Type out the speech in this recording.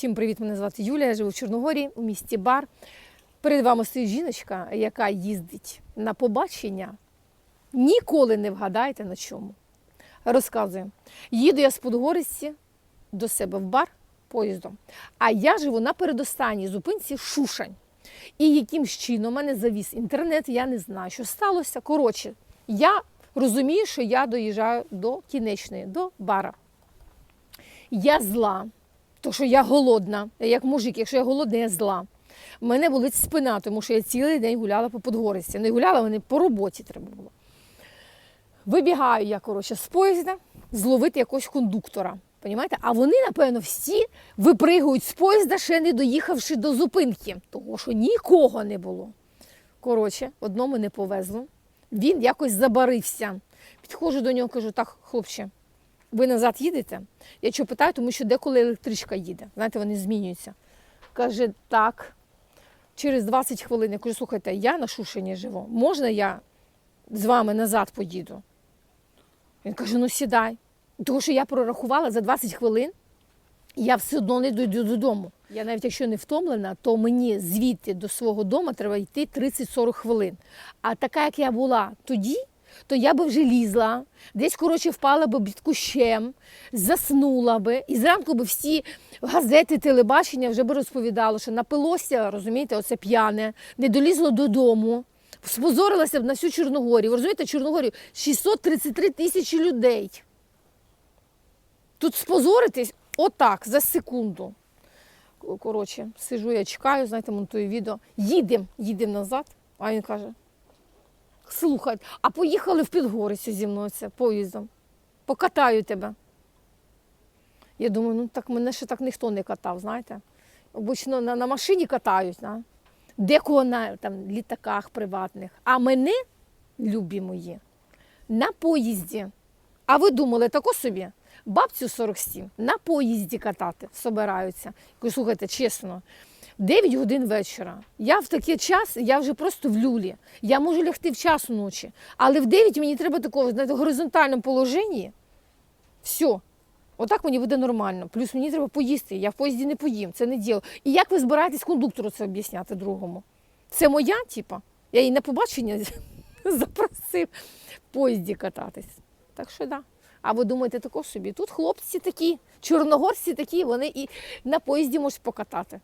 Всім привіт! Мене звати Юлія. Я живу в Чорногорії у місті Бар. Перед вами стоїть жіночка, яка їздить на побачення. Ніколи не вгадаєте на чому. Розказую. Їду я з Подгористі до себе в бар поїздом. А я живу на передостанній зупинці Шушань. І якимсь чином мене завіз інтернет, я не знаю, що сталося. Коротше, я розумію, що я доїжджаю до кінечної, до бара. Я зла, то що я голодна, як мужик, якщо я голодна, я зла. У мене болить спина, тому що я цілий день гуляла по Подгористі. Не гуляла, мене по роботі треба було. Вибігаю я, коротше, з поїзда зловити якогось кондуктора. Понімаєте? А вони, напевно, всі випригують з поїзда, ще не доїхавши до зупинки, того що нікого не було. Коротше, одному не повезло. Він якось забарився. Підходжу до нього, кажу: так, хлопче, ви назад їдете? Я чого питаю, тому що деколи електричка їде. Знаєте, вони змінюються. Каже, так. Через 20 хвилин я кажу, слухайте, я на Шушині живу. Можна я з вами назад поїду? Він каже: ну сідай. Тому що я прорахувала за 20 хвилин, я все одно не дойду додому. Я навіть якщо не втомлена, то мені звідти до свого дому треба йти 30-40 хвилин. А така, як я була тоді, то я би вже лізла, десь, коротше, впала би під кущем, заснула би, і зранку би всі газети, телебачення вже би розповідали, що напилося, розумієте, оце п'яне, не долізло додому, спозорилася б на всю Чорногорію. Ви розумієте, Чорногорію 633 тисячі людей. Тут спозоритись отак, за секунду. Коротше, сижу, я чекаю, знаєте, монтую відео. Їдемо, їдемо назад. А він каже: слухай, а поїхали в Підгорицю зі мною це поїздом. Покатаю тебе. Я думаю, ну так мене ще так ніхто не катав, знаєте. Обично на, на машині катають, да? декого на там, літаках приватних. А мене, любі мої, на поїзді. А ви думали, тако собі? Бабцю 47 на поїзді катати собираються. Кажу, слухайте, чесно, 9 годин вечора. Я в такий час, я вже просто в люлі. Я можу лягти в час ночі, але в 9 мені треба такого, знаєте, горизонтальному положенні. Все. Отак мені буде нормально. Плюс мені треба поїсти. Я в поїзді не поїм, це не діло. І як ви збираєтесь кондуктору це об'ясняти другому? Це моя, типа. Я її на побачення запросив в поїзді кататись. Так що да. А ви думаєте, тако собі? Тут хлопці такі, чорногорці такі, вони і на поїзді можуть покатати.